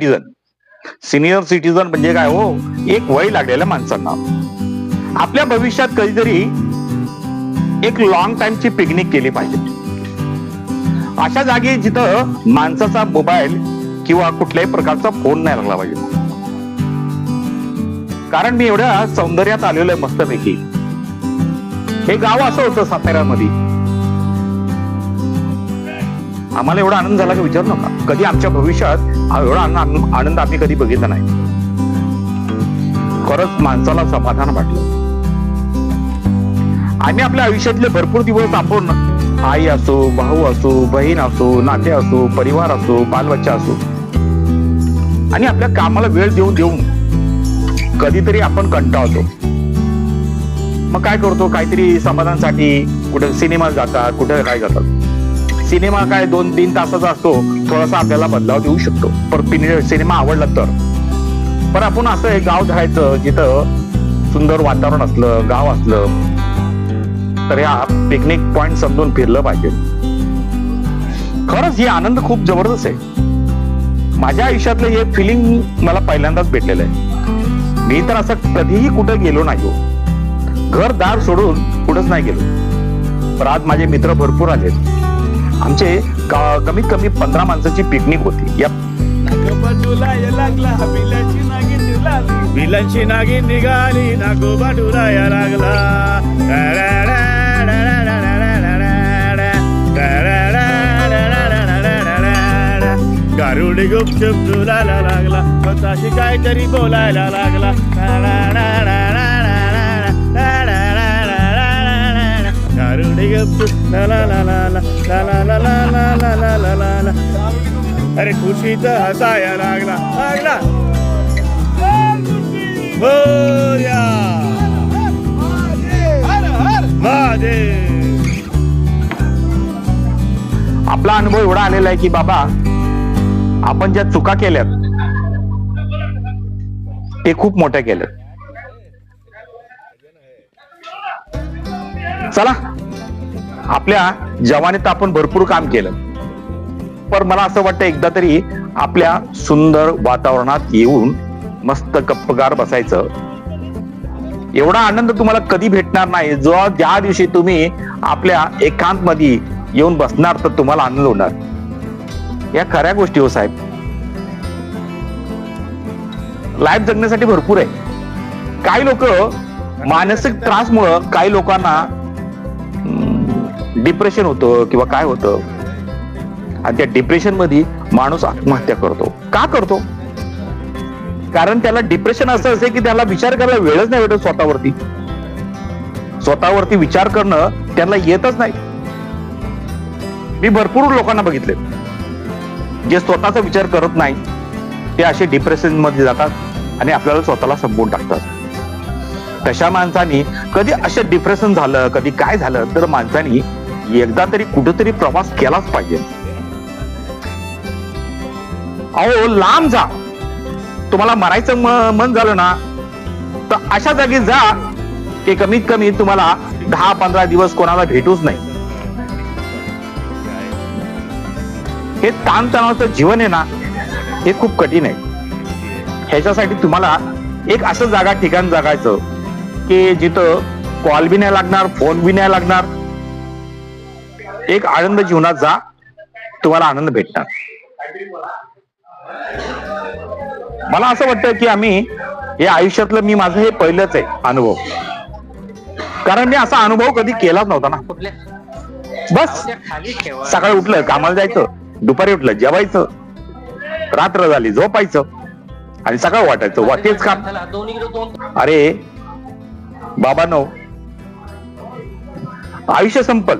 Citizen senior citizen म्हणजे काय हो? एक वय लागलेल्या माणसांना. आपल्या भविष्यात कधीतरी एक लॉंग टाइमची पिकनिक केली पाहिजे. अशा जागी जिथं माणसाचा मोबाईल किंवा कुठल्याही प्रकारचा फोन नाही लागला पाहिजे. कारण मी एवढ्या सौंदर्यात आलेलो आहे मस्तपैकी. हे गाव असं होतं साताऱ्यामध्ये. आम्हाला एवढा आनंद झाला की विचारू नका. कधी आमच्या भविष्यात एवढा आनंद आम्ही कधी बघितला नाही. खरंच माणसाला समाधान वाटलं. आम्ही आपल्या आयुष्यातले भरपूर दिवस आपण आई असो भाऊ असो बहीण असो नाते असो परिवार असो बालबच्चा असो. आणि आपल्या कामाला वेळ देऊन देऊन कधीतरी आपण कंटाळतो. मग काय करतो? काहीतरी समाधानासाठी कुठे सिनेमा जातात कुठे काय जातात सिनेमा काय दोन तीन तासाचा असतो थोडासा आपल्याला बदलाव देऊ शकतो. पण सिनेमा आवडला तर. पण आपण असं एक गाव जायचं जिथं सुंदर वातावरण असलं गाव असलं तर या पिकनिक पॉइंट समजून फिरलं पाहिजे. खरंच ही आनंद खूप जबरदस्त आहे. माझ्या आयुष्यातलं हे फिलिंग मला पहिल्यांदाच भेटलेलं आहे. मी तर असं कधीही कुठं गेलो नाही हो. घर दार सोडून कुठंच नाही गेलो. पण आज माझे मित्र भरपूर आले आमचे कमीत कमी पंधरा माणसाची पिकनिक होती. या नागोबा नागिन निघाली निघाली नागोबा डुलाया लागला. गारुडी गुपचुप डुलायला लागला. स्वतःशी काहीतरी बोलायला लागला. गारुडी गुपचुप ला ला ला ला ला ला ला ला ला ला ला ला ला ला अरे खुशीत हसाया लागला. लागला. बोल्या आपला अनुभव एवढा आलेला आहे की बाबा आपण ज्या चुका केल्यात ते खूप मोठ्या केल्यात. चला. आपल्या जवानीत आपण भरपूर काम केलं. पण मला असं वाटतं एकदा तरी आपल्या सुंदर वातावरणात येऊन मस्त गप्पगार बसायचं. एवढा आनंद तुम्हाला कधी भेटणार नाही. जो ज्या दिवशी तुम्ही आपल्या एकांत मध्ये येऊन बसणार तर तुम्हाला आनंद होणार. या खऱ्या गोष्टी हो साहेब. लाईफ जगण्यासाठी भरपूर आहे. काही लोक मानसिक त्रासमुळं काही लोकांना डिप्रेशन होतं किंवा काय होतं आणि त्या डिप्रेशनमध्ये माणूस आत्महत्या करतो. का करतो? कारण त्याला डिप्रेशन असं असेल की त्याला विचार करायला वेळच नाही भेटत स्वतःवरती. स्वतःवरती विचार करणं त्यांना येतच नाही. मी भरपूर लोकांना बघितले. जे स्वतःचा विचार करत नाही ते असे डिप्रेशनमध्ये जातात आणि आपल्याला स्वतःला संपवून टाकतात. तशा माणसानी कधी असे डिप्रेशन झालं कधी काय झालं तर माणसानी एकदा तरी कुठेतरी प्रवास केलाच पाहिजे. अहो लांब जा. तुम्हाला मरायचं मन झालं ना तर अशा जागी जा की कमीत कमी तुम्हाला दहा पंधरा दिवस कोणाला भेटूच नाही. हे ताणतणावाचं जीवन आहे ना हे खूप कठीण आहे. ह्याच्यासाठी तुम्हाला एक असं जागा ठिकाण जगायचं की जिथं कॉल बी नाही लागणार फोन बी नाही लागणार एक आनंद जीवनात जा तुम्हाला आनंद भेटणार. मला असं वाटतं की आम्ही हे आयुष्यातलं मी माझं हे पहिलंच आहे अनुभव. कारण मी असा अनुभव कधी केलाच नव्हता ना. बस सकाळी उठलं कामाला जायचं दुपारी उठलं जेवायचं रात्र झाली झोपायचं आणि सकाळ वाटायचं वा तेच काम. अरे बाबा नो आयुष्य संपल.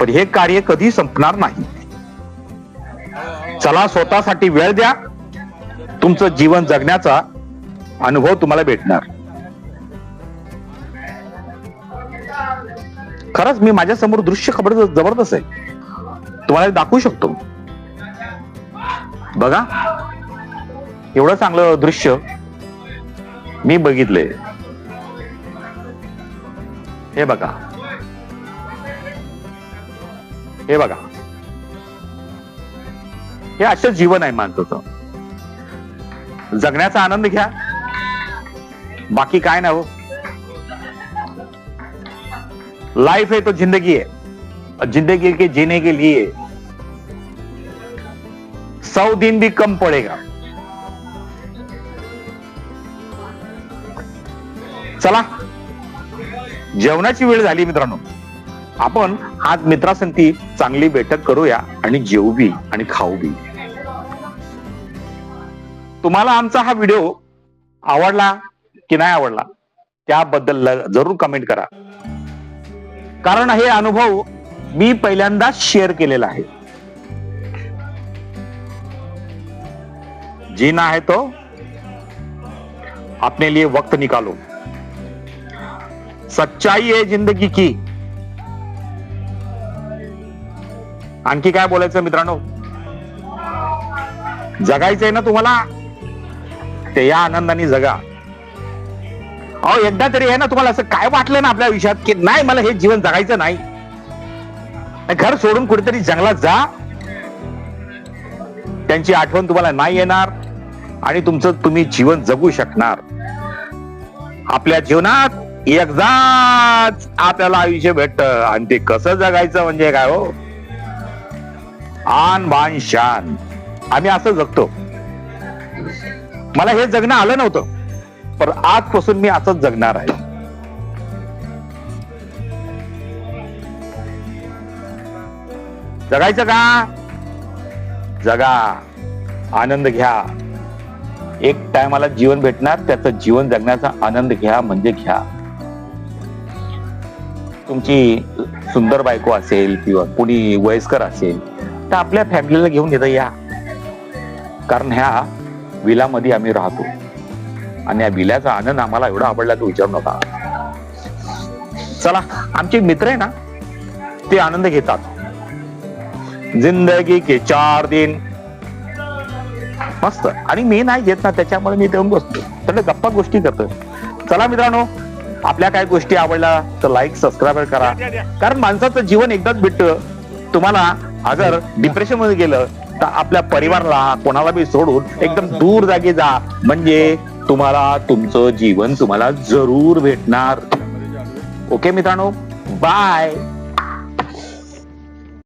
पण हे कार्य कधी संपणार नाही. चला स्वतःसाठी वेळ द्या. तुमचं जीवन जगण्याचा अनुभव तुम्हाला भेटणार. खरंच मी माझ्यासमोर दृश्य खबर जबरदस्त आहे. तुम्हाला दाखवू शकतो. बघा. एवढं चांगलं दृश्य मी बघितलंय. हे बघा. हे बघा. हे असं जीवन आहे माणसाचं. जगण्याचा आनंद घ्या. बाकी काय ना हो. लाइफ है तो जिंदगी है और जिंदगी के जीने के लिए. सौ दिन भी कम पड़ेगा. चला. जेवणाची वेळ झाली मित्रांनो. आपण आज मित्रासंती चांगली बैठक करूया आणि जेऊ बी आणि खाऊ बी तुम्हाला आमचा हा व्हिडिओ आवडला की नाही आवडला त्याबद्दल जरूर कमेंट करा. कारण हे अनुभव मी पहिल्यांदाच शेअर केलेला आहे. जीना है तो अपने लिए वक्त निकालो. सच्चाई है जिंदगी की. आणखी काय बोलायचं मित्रांनो? जगायचंय ना तुम्हाला? ते या आनंदाने जगा. अहो एकदा तरी आहे ना तुम्हाला असं काय वाटलं ना आपल्या आयुष्यात की नाही मला हे जीवन जगायचं नाही? घर सोडून कुठेतरी जंगलात जा. त्यांची आठवण तुम्हाला नाही येणार आणि तुमचं तुम्ही जीवन जगू शकणार. आपल्या जीवनात एकदाच आपल्याला आयुष्य भेटत. आणि ते कसं जगायचं म्हणजे काय हो? आन बान शान. आम्ही असं जगतो. मला हे जगणं आलं नव्हतं. पण आजपासून मी असंच जगणार आहे. जगायचं का? जगा. आनंद घ्या. एक टायमाला जीवन भेटणार त्याचं जीवन जगण्याचा आनंद घ्या म्हणजे घ्या. तुमची सुंदर बायको असेल किंवा कोणी वयस्कर असेल तर आपल्या फॅमिलीला घेऊन येतं या. कारण ह्या विलामध्ये आम्ही राहतो. आणि या विल्याचा आनंद आम्हाला एवढा आवडला तो विचारू नका. चला आमचे मित्र आहे ना ते आनंद घेतात. जिंदगी के चार दिन. मस्त. आणि मी नाही घेत ना त्याच्यामुळे मी देऊन बसतो. तर गप्पा गोष्टी करतो चला मित्रांनो आपल्या काय गोष्टी आवडल्या तर लाईक सबस्क्राईब करा. कारण माणसाचं जीवन एकदाच भेटतं. तुम्हाला अगर डिप्रेशनमध्ये गेलं तर आपल्या परिवाराला कोणाला बी सोडून एकदम दूर जागी जा. म्हणजे तुम्हाला तुमचं जीवन तुम्हाला जरूर भेटणार. ओके मित्रांनो? बाय